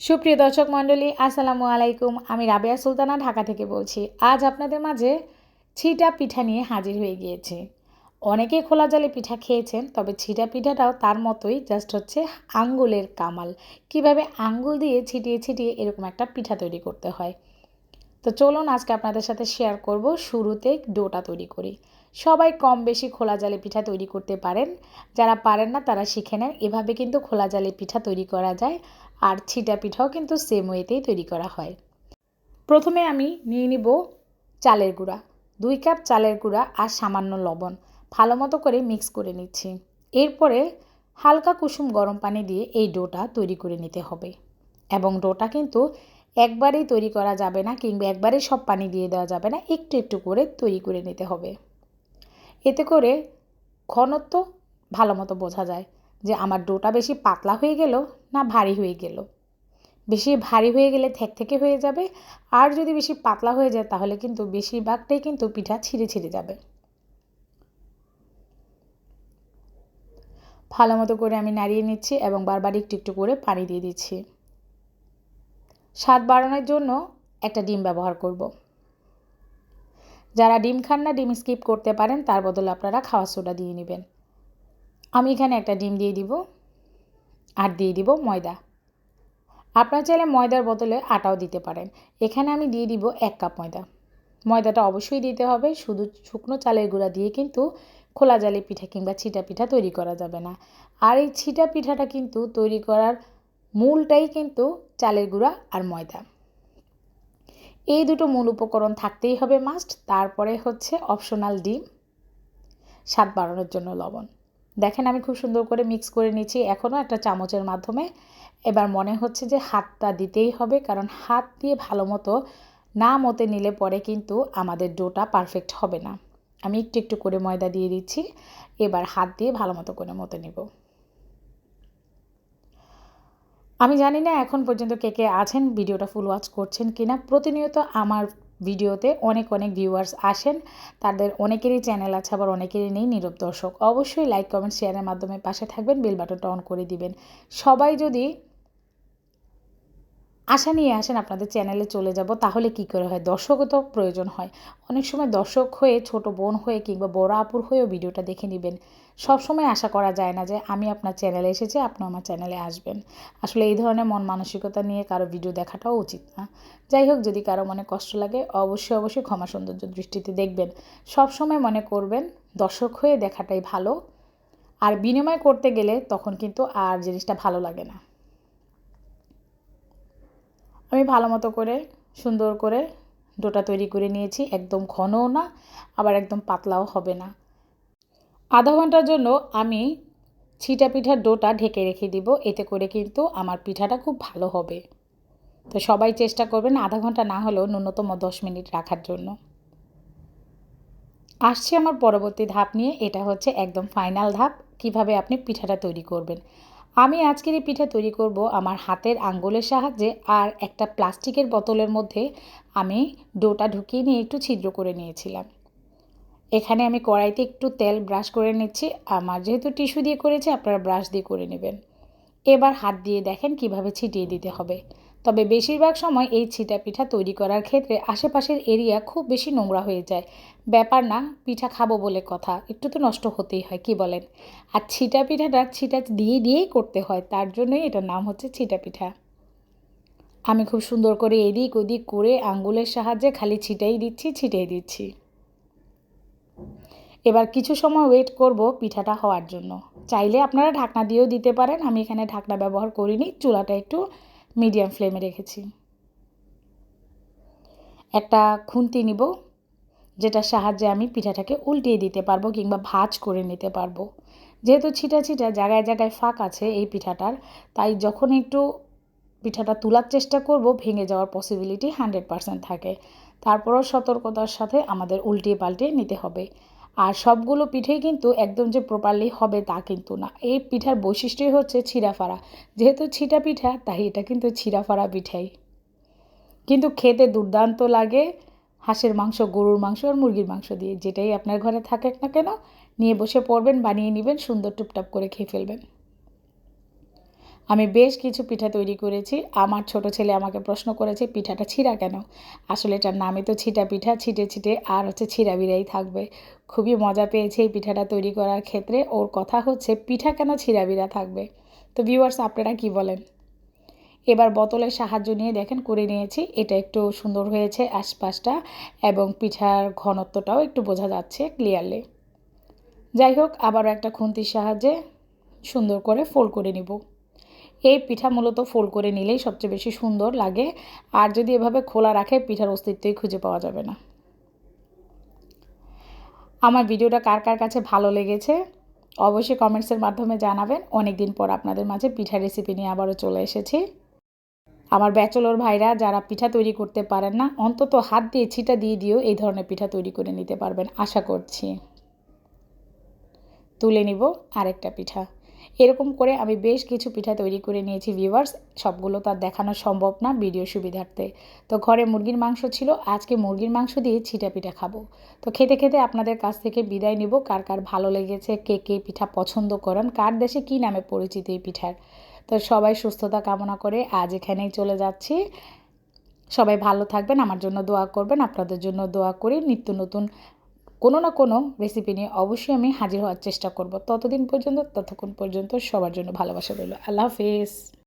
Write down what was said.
সুপ্রিয় দর্শক মণ্ডলী, আসসালামু আলাইকুম। আমি রাবেয়া সুলতানা ঢাকা থেকে বলছি, আজ আপনাদের মাঝে ছিটা পিঠা নিয়ে হাজির হয়ে গিয়েছি। অনেকেই খোলা জালে পিঠা খেয়েছেন, তবে ছিটা পিঠাটাও তার মতোই জাস্ট হচ্ছে আঙ্গুলের কামাল। কীভাবে আঙ্গুল দিয়ে ছিটিয়ে ছিটিয়ে এরকম একটা পিঠা তৈরি করতে হয়? তো চলুন আজকে আপনাদের সাথে শেয়ার করব, শুরুতে ডোটা তৈরি করি। সবাই কম বেশি খোলা জালে পিঠা তৈরি করতে পারেন। যারা পারেন না, তারা শিখে নেন। এভাবে কিন্তু খোলা জালে পিঠা তৈরি করা যায়। আর ছিটা পিঠাও কিন্তু সেম ওয়েতেই তৈরি করা হয়। প্রথমে আমি নিয়ে নিব চালের গুঁড়া। দুই কাপ চালের গুঁড়া আর সামান্য লবণ। ভালো মতো করে মিক্স করে নিচ্ছি। এরপরে হালকা কুসুম গরম পানি দিয়ে এই ডোটা তৈরি করে নিতে হবে। এবং ডোটা কিন্তু একবারেই তৈরি করা যাবে না কিংবা একবারেই সব পানি দিয়ে দেওয়া যাবে না, একটু একটু করে তৈরি করে নিতে হবে। এতে করে ঘনত্ব ভালো মতো বোঝা যায় যে আমার ডোটা বেশি পাতলা হয়ে গেল না ভারী হয়ে গেল। বেশি ভারী হয়ে গেলে থেক থেকে হয়ে যাবে, আর যদি বেশি পাতলা হয়ে যায় তাহলে কিন্তু বেশিরভাগটাই কিন্তু পিঠা ছিঁড়ে ছিঁড়ে যাবে। ভালো মতো করে আমি নাড়িয়ে নিচ্ছি এবং বারবার একটু একটু করে পানি দিয়ে দিচ্ছি। স্বাদ বাড়ানোর জন্য একটা ডিম ব্যবহার করব। যারা ডিম খান না, ডিম স্কিপ করতে পারেন, তার বদলে আপনারা খাওয়া সোডা দিয়ে নেবেন। আমি এখানে একটা ডিম দিয়ে দিব। আর দিয়ে দিব ময়দা। আপনারা চাইলে ময়দার বদলে আটাও দিতে পারেন। এখানে আমি দিয়ে দিব এক কাপ ময়দা। ময়দাটা অবশ্যই দিতে হবে, শুধু শুকনো চালের গুঁড়া দিয়ে কিন্তু খোলা জালে পিঠা কিংবা ছিটা পিঠা তৈরি করা যাবে না। আর এই ছিটা পিঠাটা কিন্তু তৈরি করার মূলটাই কিন্তু চালের গুঁড়া আর ময়দা। এই দুটো মূল উপকরণ থাকতেই হবে মাস্ট। তারপরে হচ্ছে অপশনাল ডিম, স্বাদ বাড়ানোর জন্য লবণ। দেখেন আমি খুব সুন্দর করে মিক্স করে নিচ্ছি এখনও একটা চামচের মাধ্যমে। এবার মনে হচ্ছে যে হাতটা দিতেই হবে, কারণ হাত দিয়ে ভালো মতো না মতে নিলে পরে কিন্তু আমাদের ডোটা পারফেক্ট হবে না। আমি একটু একটু করে ময়দা দিয়ে দিচ্ছি। এবার হাত দিয়ে ভালো মতো করে মতে নেব। আমি জানি না এখন পর্যন্ত কে কে আছেন, ভিডিওটা ফুল ওয়াচ করছেন কিনা। প্রতিনিয়ত আমার ভিডিওতে অনেক অনেক ভিউয়ার্স আসেন। তাদের অনেকেরই চ্যানেল আছে, আবার অনেকেরই নেই নীরব দর্শক। অবশ্যই লাইক কমেন্ট শেয়ারের মাধ্যমে পাশে থাকবেন বেল বাটনটা অন করে দিবেন। সবাই যদি আশা নিয়ে আসেন আপনাদের চ্যানেলে চলে যাব, তাহলে কি করে হয়? দর্শকও তো প্রয়োজন হয়। অনেক সময় দর্শক হয়ে, ছোট বোন হয়ে কিংবা বড় আপুর হয়েও ভিডিওটা দেখে নেবেন। সব সময় আশা করা যায় না যে আমি আপনার চ্যানেলে এসেছি, আপনি আমার চ্যানেলে আসবেন। আসলে এই ধরনের মন মানসিকতা নিয়ে কারও ভিডিও দেখাটাও উচিত না। যাই হোক, যদি কারও মনে কষ্ট লাগে, অবশ্যই অবশ্যই ক্ষমা সৌন্দর্য দৃষ্টিতে দেখবেন। সব সময় মনে করবেন, দর্শক হয়ে দেখাটাই ভালো। আর বিনিময় করতে গেলে তখন কিন্তু আর জিনিসটা ভালো লাগে না। আমি ভালো মতো করে সুন্দর করে ডোটা তৈরি করে নিয়েছি, একদম ঘনও না, আবার একদম পাতলাও হবে না। আধা ঘণ্টার জন্য আমি ছিটা পিঠার ডোটা ঢেকে রেখে দিব, এতে করে কিন্তু আমার পিঠাটা খুব ভালো হবে। তো সবাই চেষ্টা করবেন আধা ঘণ্টা না হলেও ন্যূনতম দশ মিনিট রাখার জন্য। আসছে আমার পরবর্তী ধাপ নিয়ে, এটা হচ্ছে একদম ফাইনাল ধাপ, কীভাবে আপনি পিঠাটা তৈরি করবেন। আমি আজকের এই পিঠা তৈরি করব আমার হাতের আঙ্গুলের সাহায্যে আর একটা প্লাস্টিকের বোতলের মধ্যে আমি ডোটা ঢুকিয়ে নিয়ে একটু ছিদ্র করে নিয়েছিলাম। এখানে আমি কড়াইতে একটু তেল ব্রাশ করে নিচ্ছি। আমার যেহেতু টিস্যু দিয়ে করেছি, আপনারা ব্রাশ দিয়ে করে নেবেন। এবার হাত দিয়ে দেখেন কীভাবে ছিটিয়ে দিতে হবে। তবে বেশিরভাগ সময় এই ছিটা পিঠা তৈরি করার ক্ষেত্রে আশেপাশের এরিয়া খুব বেশি নোংরা হয়ে যায়। ব্যাপার না, পিঠা খাব বলে কথা, একটু তো নষ্ট হতেই হয়, কি বলেন? আর ছিটা পিঠাটা ছিটা দিয়ে দিয়েই করতে হয়, তার জন্যই এটার নাম হচ্ছে ছিটা পিঠা। আমি খুব সুন্দর করে এদিক ওদিক করে আঙ্গুলের সাহায্যে খালি ছিটাই দিচ্ছি ছিটাই দিচ্ছি। এবার কিছু সময় ওয়েট করব পিঠাটা হওয়ার জন্য। চাইলে আপনারা ঢাকনা দিয়েও দিতে পারেন, আমি এখানে ঢাকনা ব্যবহার করিনি, চুলাটা একটু মিডিয়াম ফ্লেমে রেখেছি। একটা খুন্তি নিব, যেটার সাহায্যে আমি পিঠাটাকে উল্টিয়ে দিতে পারব কিংবা ভাজ করে নিতে পারব। যেহেতু ছিটা ছিটা, জায়গায় জায়গায় ফাঁক আছে এই পিঠাটার, তাই যখন একটু পিঠাটা তোলার চেষ্টা করব, ভেঙে যাওয়ার পসিবিলিটি হান্ড্রেড পারসেন্ট থাকে। তারপরও সতর্কতার সাথে আমাদের উল্টিয়ে পাল্টিয়ে নিতে হবে। আর সবগুলো পিঠেই কিন্তু একদম যে প্রপারলি হবে তা কিন্তু না। এই পিঠার বৈশিষ্ট্যই হচ্ছে ছিঁড়াফাড়া। যেহেতু ছিটা পিঠা, তাই এটা কিন্তু ছিঁড়াফাড়া পিঠাই। কিন্তু খেতে দুর্দান্ত লাগে হাঁসের মাংস, গরুর মাংস আর মুরগির মাংস দিয়ে। যেটাই আপনার ঘরে থাকে না কেন, নিয়ে বসে পড়বেন, বানিয়ে নেবেন, সুন্দর টুপটাপ করে খেয়ে ফেলবেন। আমি বেশ কিছু পিঠা তৈরি করেছি। আমার ছোট ছেলে আমাকে প্রশ্ন করেছে, পিঠাটা ছিঁড়া কেন? আসলে এটার নামে তো ছিটা পিঠা, ছিটে ছিটে, আর হচ্ছে ছিঁড়া বিড়াই থাকবে। খুবই মজা পেয়েছে এই পিঠাটা তৈরি করার ক্ষেত্রে। ওর কথা হচ্ছে, পিঠা কেন ছিঁড়া বিড়া থাকবে? তো ভিউয়ার্স আপনারা কি বলেন? এবার বোতলের সাহায্য নিয়ে দেখেন, করে নিয়েছি। এটা একটু সুন্দর হয়েছে আশপাশটা এবং পিঠার ঘনত্বটাও একটু বোঝা যাচ্ছে ক্লিয়ারলি যাই হোক, আবারও একটা খুন্তির সাহায্যে সুন্দর করে ফোল্ড করে নিব। এই পিঠা মূলত ফোল্ড করে নিলেই সবচেয়ে বেশি সুন্দর লাগে। আর যদি এভাবে খোলা রাখে, পিঠার অস্তিত্বই খুঁজে পাওয়া যাবে না। আমার ভিডিওটা কার কার কাছে ভালো লেগেছে, অবশ্যই কমেন্টসের মাধ্যমে জানাবেন। অনেক দিন পর আপনাদের মাঝে পিঠা রেসিপি নিয়ে আবারও চলে এসেছি। আমার ব্যাচলর ভাইরা যারা পিঠা তৈরি করতে পারেন না, অন্তত হাত দিয়ে ছিটা দিয়ে দিয়েও এই ধরনের পিঠা তৈরি করে নিতে পারবেন, আশা করছি। তুলে নিব আরেকটা পিঠা। এরকম করে আমি বেশ কিছু পিঠা তৈরি করে নিয়েছি ভিউয়ার্স সবগুলো তার দেখানো সম্ভব না ভিডিও সুবিধার্থে। তো ঘরে মুরগির মাংস ছিল, আজকে মুরগির মাংস দিয়ে ছিটা পিঠা খাব। তো খেতে খেতে আপনাদের কাছ থেকে বিদায় নিব, কার কার ভালো লেগেছে, কে কে পিঠা পছন্দ করেন, কার দেশে কী নামে পরিচিত এই পিঠার। তো সবাই সুস্থতা কামনা করে আজ এখানেই চলে যাচ্ছি। সবাই ভালো থাকবেন, আমার জন্য দোয়া করবেন, আপনাদের জন্য দোয়া করি। নিত্য নতুন কোনো না কোনো রেসিপি নিয়ে অবশ্যই আমি হাজির হওয়ার চেষ্টা করব। ততদিন পর্যন্ত, ততক্ষণ পর্যন্ত সবার জন্য ভালোবাসা রইল। আল্লাহ হাফিজ।